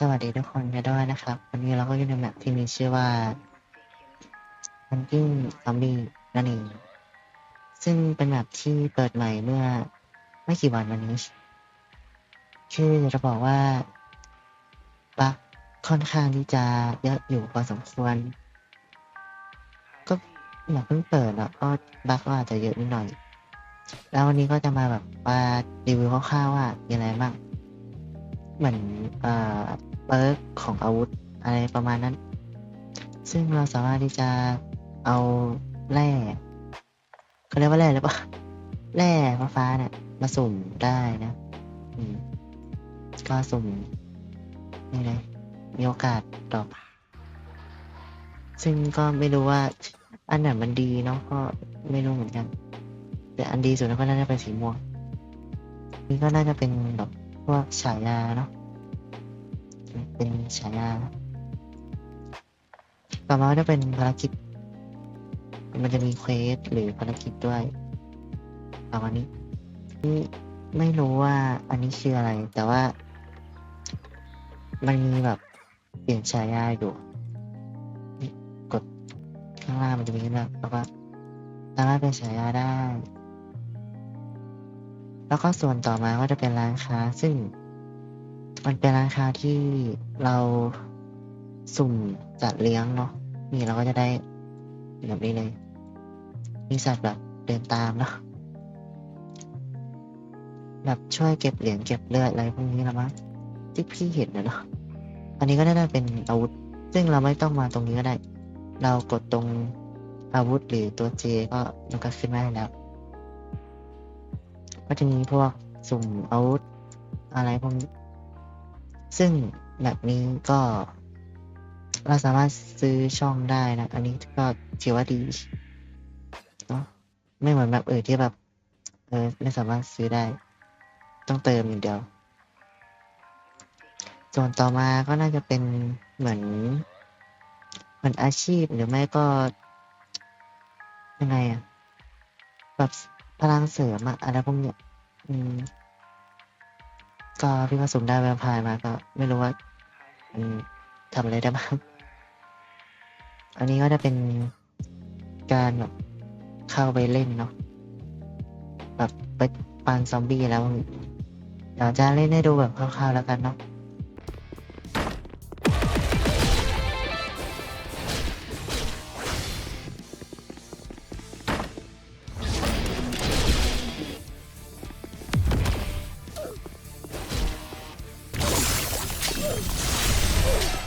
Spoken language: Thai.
สวัสดีทุกคนกันด้วยนะครับ วันนี้เราก็อยู่ในแมปที่มีชื่อว่า Hunting Zombie นั่นเอง ซึ่งเป็นแมปที่เปิดใหม่เมื่อไม่กี่วันวันนี้ คือจะบอกว่าบั๊กค่อนข้างที่จะเยอะอยู่พอสมควร ก็อยากเพิ่งเปิดเนาะก็บั๊กก็อาจจะเยอะนิดหน่อย แล้ววันนี้ก็จะมาแบบมารีวิวคร่าวๆว่ามีอะไรบ้าง เหมือนเอ่อเปิร์กของอาวุธอะไรประมาณนั้น ซึ่งเราสามารถที่จะเอาแร่เขาเรียกว่าแร่หรือเปล่าแร่ฟ้าเนี่ยมาสุ่มได้นะก็สุ่มนี่เลยมีโอกาสดรอปซึ่งก็ไม่รู้ว่าอันไหนมันดีเนาะก็ไม่รู้เหมือนกัน แต่อันดีสุดก็น่าจะเป็นสีม่วงนี่ก็น่าจะเป็นแบบ วกฉายาเนาะเป็นฉายา ต่อมาจะเป็นภารกิจ มันจะมีเควสหรือภารกิจด้วยประมาณนี้นี่ไม่รู้ว่าอันนี้ชื่ออะไร แต่ว่า มันมีแบบเปลี่ยนฉายาอยู่ กดข้างล่างมันจะมีแบบแล้วก็สามารถเป็นฉายาได้ แล้วก็ส่วนต่อมาก็จะเป็นร้านค้า ซึ่งมันเป็นร้านค้าที่เราสุ่มจัดเลี้ยงเนาะนี่เราก็จะได้แบบนี้เลยมีสัตว์แบบเดินตามเนาะแบบช่วยเก็บเหรียญเก็บเลือดอะไรพวกนี้ละมั้งที่พี่เห็นนะเนาะอันนี้ก็น่าจะเป็นอาวุธ ซึ่งเราไม่ต้องมาตรงนี้ก็ได้ เรากดตรงอาวุธหรือตัวเจก็มันก็ขึ้นมาให้แล้ว ก็จะมีพวกสุ่มอาวุธอะไรพวกนี้ ซึ่งแบบนี้ก็ เราสามารถซื้อช่องได้นะ อันนี้ก็ถือว่าดีเนาะไม่เหมือนแบบอื่นที่แบบ เออไม่สามารถซื้อได้ ต้องเติมอย่างเดียว ส่วนต่อมาก็น่าจะเป็นเหมือนเหมือนอาชีพหรือไม่ก็ ยังไงอะแบบพลังเสริมอะอะไรพวกเนี้ย อืม ก็พี่ผสมได้แวมไพร์มาก็ไม่รู้ว่าอืมทำอะไรได้บ้าง อันนี้ก็จะเป็นการแบบเข้าไปเล่นเนาะ แบบไปปานซอมบี้แล้วเดี๋ยวจะเล่นให้ดูแบบคร่าวๆแล้วกันเนาะ Oh!